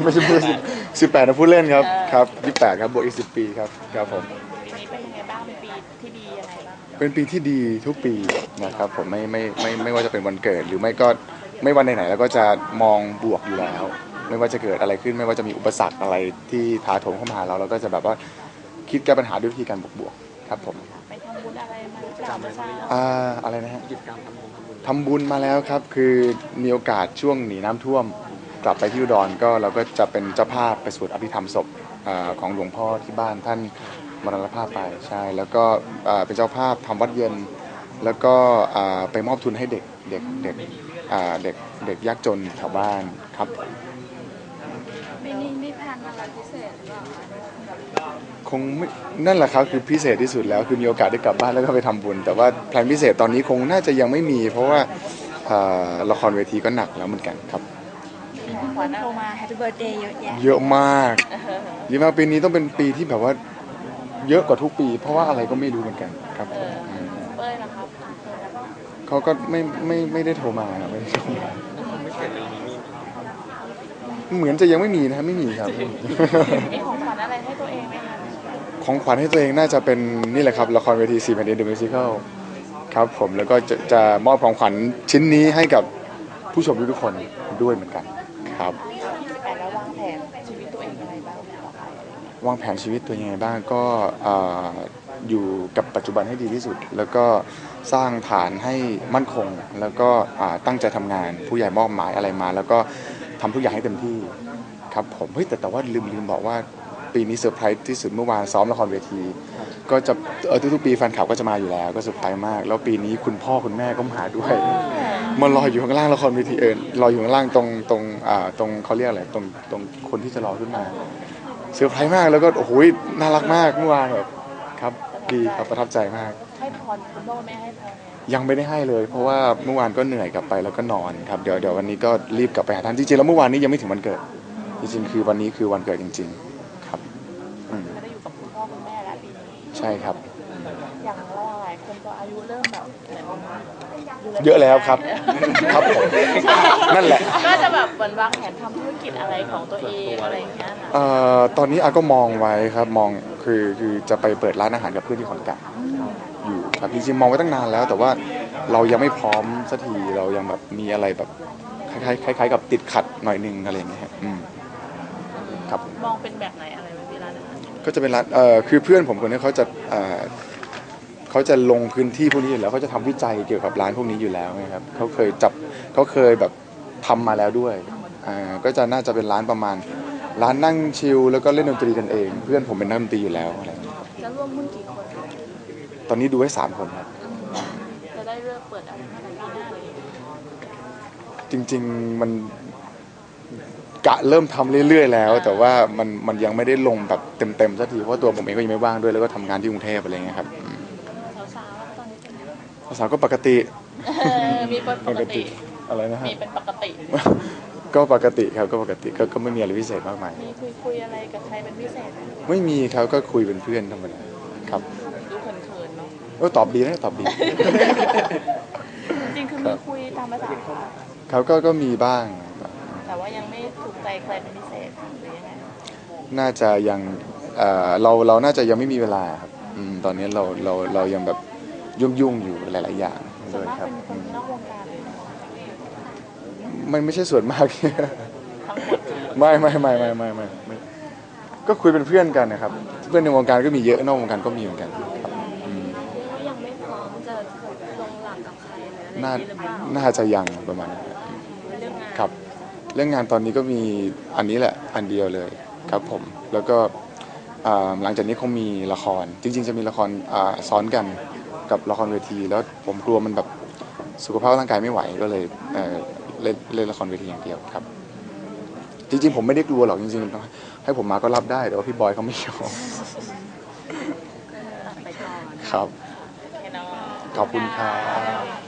ไม่ใช่พูดสิบแปดนะพูดเล่นครับครับยี่แปดครับบวกอีกสิบปีครับครับผมปีนี้เป็นยังไงบ้างเป็นปีที่ดียังไงบ้างเป็นปีที่ดีทุกปีนะครับผมไม่ไม่ไม่ไม่ว่าจะเป็นวันเกิดหรือไม่ก็ไม่วันไหนๆแล้วก็จะมองบวกอยู่แล้ว ไม่ว่าจะเกิดอะไรขึ้น ไม่ว่าจะมีอุปสรรคอะไรที่ถาโถมเข้ามาหาเราเราก็จะแบบว่าคิดแก้ปัญหาด้วยวิธีการบวกๆครับผมไปทำบุญอะไรมาหรือเปล่าเมื่อเช้าอ่าอะไรนะฮะกิจกรรมทำบุญทำบุญทำบุญมาแล้วครับ คือมีโอกาสช่วงหนีน้ำท่วม กลับไปที่อุดรก็เราก็จะเป็นเจ้าภาพไปสวดอภิธรรมศพอาของหลวงพ่อที่บ้านท่านมรณภาพไปใช่ แล้วก็อ่าเป็นเจ้าภาพทำวัดเย็น แล้วก็อ่าไปมอบทุนให้เด็กเด็กเด็กอ่าเด็กเด็กยากจนแถวบ้านครับปีนี้มีแผนอะไรพิเศษหรือเปล่าคะคงไม่นั่นแหละครับคือพิเศษที่สุดแล้วคือมีโอกาสได้กลับบ้านแล้วก็ไปทำบุญ แต่ว่าแพลนพิเศษตอนนี้คงน่าจะยังไม่มี เพราะว่าอ่าละครเวทีก็หนักแล้วเหมือนกันครับ ขวัญโทรมาแฮปปี้เบิร์ดเดย์เยอะแยะเยอะมากดีมากปีนี้ต้องเป็นปีที่แบบว่า เยอะกว่าทุกปี เพราะว่าอะไรก็ไม่รู้เหมือนกันครับเออเป้ยนะครับเขาก็ไม่ไม่ไม่ได้โทรมาไม่ได้โทรมาเหมือนจะยังไม่มีนะไม่มีครับมีของขวัญอะไรให้ตัวเองไหมคะของขวัญให้ตัวเองน่าจะเป็นนี่แหละครับละครเวที4แผ่นดินเดอะมิวสิคลครับผมแล้วก็จะจะมอบของขวัญชิ้นนี้ให้กับผู้ชมทุกๆคนด้วยเหมือนกัน ครับ แต่แล้ววางแผนชีวิตตัวเองยังไงบ้างต่อไปอะไรเงี้ยวางแผนชีวิตตัวยังไงบ้างก็อ่าอยู่กับปัจจุบันให้ดีที่สุด แล้วก็สร้างฐานให้มั่นคง แล้วก็อ่าตั้งใจทำงาน ผู้ใหญ่มอบหมายอะไรมา แล้วก็ทำทุกอย่างให้เต็มที่ครับผมเฮ้ยแต่แต่ว่าลืมลืมบอกว่าปีนี้เซอร์ไพรส์ที่สุดเมื่อวานซ้อมละครเวที ก็จะเออทุกๆปีแฟนคลับก็จะมาอยู่แล้ว ก็เซอร์ไพรส์มาก แล้วปีนี้คุณพ่อคุณแม่ก็มาด้วย มารออยู่ข้างล่างละครเวทีเออรออยู่ข้างล่างตรงตรงอ่าตรงเขาเรียกอะไรตรงตรงคนที่จะรอขึ้นมาเซอร์ไพรส์มากแล้วก็โอ้โหน่ารักมากเมื่อวานแบบครับดีครับประทับใจมาก ให้พรคุณพ่อแม่ให้พรไงยังไม่ได้ให้เลย เพราะว่าเมื่อวานก็เหนื่อยกลับไปแล้วก็นอนครับเดี๋ยวเดี๋ยววันนี้ก็รีบกลับไปหาท่านจริงๆแล้วเมื่อวานนี้ยังไม่ถึงวันเกิด จริงๆคือวันนี้คือวันเกิดจริง ๆ ครับอืมไม่ได้อยู่กับคุณพ่อคุณแม่แล้วปีนี้ใช่ครับอย่างเราหลายคนก็อายุเริ่มแบบเหมือนดูแเยอะแล้วครับ ครับผมนั่นแหละ ก็จะแบบเหมือนวางแผนทำธุรกิจอะไรของตัวเองอะไรอย่างเงี้ยค่ะเอ่อตอนนี้อาก็มองไว้ครับมองคือคือจะไปเปิดร้านอาหารกับเพื่อนที่ขอนแก่นอยู่ครับจริงๆมองไว้ตั้งนานแล้ว แต่ว่าเรายังไม่พร้อมสักทีเรายังแบบมีอะไรแบบคล้ายๆคล้ายๆกับติดขัดหน่อยนึงอะไรอย่างเงี้ยครับอืม ครับ มองเป็นแบบไหนอะไรไว้ที่ร้านอาหารก็จะเป็นร้านเอ่อคือเพื่อนผมคนนี้เขาจะเอ่อ เขาจะลงพื้นที่พวกนี้อยู่แล้วเขาจะทำวิจัยเกี่ยวกับร้านพวกนี้อยู่แล้วไงครับเขาเคยจับเขาเคยแบบทำมาแล้วด้วยอ่าก็จะน่าจะเป็นร้านประมาณ ร้านนั่งชิลแล้วก็เล่นดนตรีกันเอง เพื่อนผมเป็นนักดนตรีอยู่แล้วอะไรอย่างเงี้ยครับจะร่วมหุ้นกี่คนตอนนี้ดูไว้สามคนครับจะได้เลิกเปิดอะไรเมื่อไหร่ปีหน้าหรือยังไงจริงๆมันกะเริ่มทำเรื่อยๆ แล้ว แต่ว่ามันมันยังไม่ได้ลงแบบเต็มๆสักทีเพราะว่าตัวผมเองก็ยังไม่ว่างด้วยแล้วก็ทำงานที่กรุงเทพอะไรเงี้ยครับ ภาษาก็ปกติเออมีเป็นปกติ อะไรนะฮะ มีเป็นปกติ ก็ปกติครับก็ปกติก็ก็ไม่มีอะไรพิเศษมากมาย มีคุยคุยๆอะไรกับใครเป็นพิเศษไหมไม่มีครับก็คุยเป็นเพื่อนธรรมดาครับ ดูเขินๆเนาะเออตอบดีนะตอบดี จริงๆคือครัมีบคุยตามภาษาครับก็ก็มีบ้าง แต่ว่ายังไม่ถูกใจใครเป็นพิเศษหรือยังไงน่าจะยังเอ่อเราเราน่าจะยังไม่มีเวลาครับอืมตอนนี้เราเราเรายังแบบ ยุ่งยุ่งๆอยู่หลาย ๆ อย่างส่เลวนยมากครับ เป็นคนนอกวงการเลยเนาะมันไม่ใช่ส่วนมาก ทั้งหมดไม่ไม่ไม่ไม่ไม่ไม่ไม่ก็คุยเป็นเพื่อนกันนะครับ เพื่อนในวงการก็มีเยอะนอกวงการก็มีเหมือนกันครับอืมยังไม่พร้อมจะลงหลักกับใครเลยอะไรน่าหรือเปล่าน่าจะยังประมาณนั้นครับเรื่องงานครับ เรื่องงานตอนนี้ก็มีอันนี้แหละอันเดียวเลยครับผมแล้วก็อ่าหลังจากนี้คงมีละคร จริง ๆ จะมีละครอ่าซ้อนกัน กับละครเวที แล้วผมกลัวมันแบบสุขภาพร่างกายไม่ไหวก็เลยเอ่อเล่นเล่นละครเวทีอย่างเดียวครับ จริงๆ ผมไม่ได้กลัวหรอกจริงๆ ให้ผมมาก็รับได้แต่ว่าพี่บอยเขาไม่ยอมไปก่อนครับแค่นั้นขอบคุณครับ